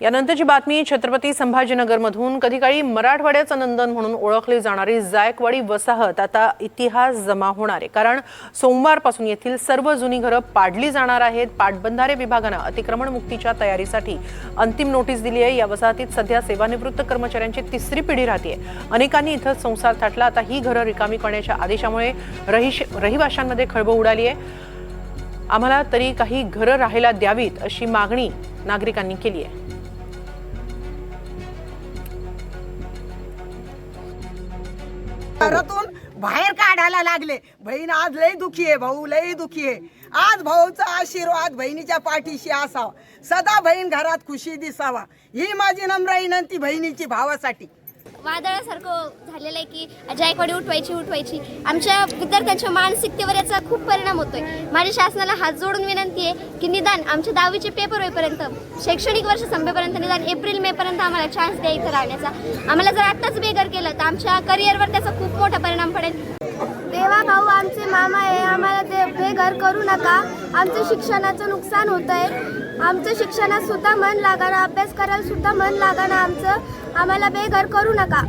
यानंतरची बातमी छत्रपती संभाजीनगरमधून. कधी काळी मराठवाड्याचं नंदन म्हणून ओळखली जाणारी जायकवाडी वसाहत आता इतिहास जमा होणार आहे. कारण सोमवारपासून येथील सर्व जुनी घरं पाडली जाणार आहेत. पाटबंधारे विभागानं अतिक्रमण मुक्तीच्या तयारीसाठी अंतिम नोटीस दिली आहे. या वसाहतीत सध्या सेवानिवृत्त कर्मचाऱ्यांची तिसरी पिढी राहते. अनेकांनी इथं संसार थाटला. आता ही घरं रिकामी करण्याच्या आदेशामुळे रहिश रहिवाशांमध्ये खळबळ उडाली आहे. आम्हाला तरी काही घरं राहायला द्यावीत अशी मागणी नागरिकांनी केली आहे. घरातून बाहेर काढायला लागले. बहीण आज लई दुखी आहे भाऊ लई दुखी आहे. आज भाऊचा आशीर्वाद बहिणीच्या पाठीशी असावा. सदा बहीण घरात खुशी दिसावा. ही माझी नम्र विनंती बहिणीची भावासाठी. वादळासारखं झालेलं आहे की जायकवाडी उठवायची उठवायची. आमच्या विद्यार्थ्यांच्या मानसिकतेवर याचा खूप परिणाम होतोय. माझ्या शासनाला हात जोडून विनंती आहे की निदान आमच्या दहावीचे पेपर होईपर्यंत शैक्षणिक वर्ष संपेपर्यंत निदान एप्रिल मे पर्यंत आम्हाला चान्स द्या इथं राहण्याचा. आम्हाला जर आत्ताच बेघर केलं तर आमच्या करिअरवर त्याचा खूप मोठा परिणाम पडेल. देवा भाऊ आमचे मामा आहे आम्हाला ते बेघर करू नका. आमचं शिक्षणाचं नुकसान होत आहे आमचं शिक्षणात सुद्धा मन लागाना अभ्यास करायला सुद्धा मन लागाना आमचं. आम्हाला बेघर करू नका.